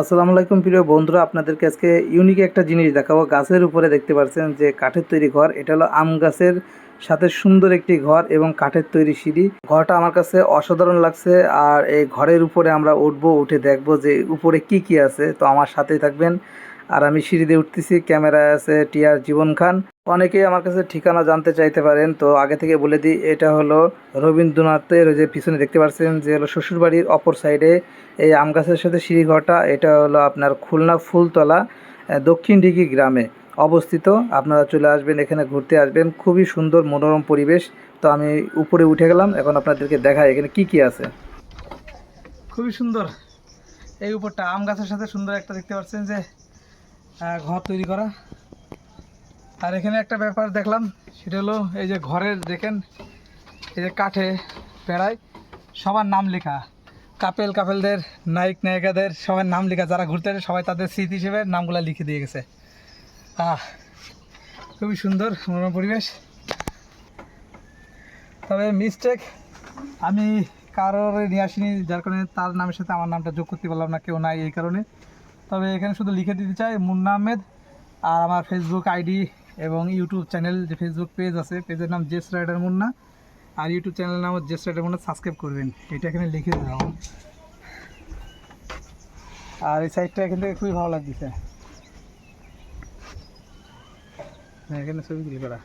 আসসালামু আলাইকুম প্রিয় বন্ধুরা, আপনাদেরকে আজকে ইউনিক একটা জিনিস দেখাবো। গাছের উপরে দেখতে পাচ্ছেন যে কাঠের তৈরি ঘর। এটা হলো আম গাছের সাথে সুন্দর একটি ঘর এবং কাঠের তৈরি সিঁড়ি। ঘরটা আমার কাছে অসাধারণ লাগছে আর এই ঘরের উপরে আমরা উঠবো, উঠে দেখব যে উপরে কি কি আছে। তো আমার সাথেই থাকবেন। আর আমি সিঁড়ি দিয়ে উঠতেছি ক্যামেরায় আছে টিআর জীবন খান। অনেকেই আমার কাছে ঠিকানা জানতে চাইতে পারেন, তো আগে থেকে বলে দিই, এটা হলো রবীন্দ্রনাথের যে পিছনে দেখতে পাচ্ছেন যে হলো শ্বশুরবাড়ির অপর সাইডে এই আম গাছের সাথে সিঁড়িঘরটা এটা হলো আপনার খুলনা ফুলতলা দক্ষিণ ডিঘি গ্রামে অবস্থিত। আপনারা চলে আসবেন, এখানে ঘুরতে আসবেন, খুবই সুন্দর মনোরম পরিবেশ। তো আমি উপরে উঠে গেলাম, এখন আপনাদেরকে দেখাই, এখানে কি কি আছে। খুবই সুন্দর। এই উপরটা আম গাছের সাথে সুন্দর একটা দেখতে পাচ্ছেন যে ঘর তৈরি করা। আর এখানে একটা ব্যাপার দেখলাম, সেটা হলো এই যে ঘরের, দেখেন, এই যে কাঠে বেড়ায়, সবার নাম লেখা। কাপেল, কাপেলদের, নায়ক, নায়িকাদের, সবার নাম লেখা। যারা ঘুরতে আসে, সবাই তাদের স্মৃতি হিসেবে নামগুলো লিখে দিয়ে গেছে। আহ, খুবই সুন্দর মনোরম পরিবেশ তবে মিস্টেক আমি কারোর নিয়ে আসিনি, যার কারণে তার নামের সাথে আমার নামটা যোগ করতে পারলাম না, কেউ নাই এই কারণে। তবে এখানে শুধু লিখে দিতে চাই মুন্না আহমেদ আর আমার ফেসবুক আইডি এবং ইউটিউব চ্যানেল যে ফেসবুক পেজ আছে পেজের নাম জেস রাইডার মুন্না আর ইউটিউব চ্যানেলের নাম জেস রাইডার মুন্না সাবস্ক্রাইব করবেন। এটা এখানে লিখে দেওয়া আর এই সাইডটা এখান থেকে খুবই ভালো লাগতেছে। হ্যাঁ এখানে ছবি করা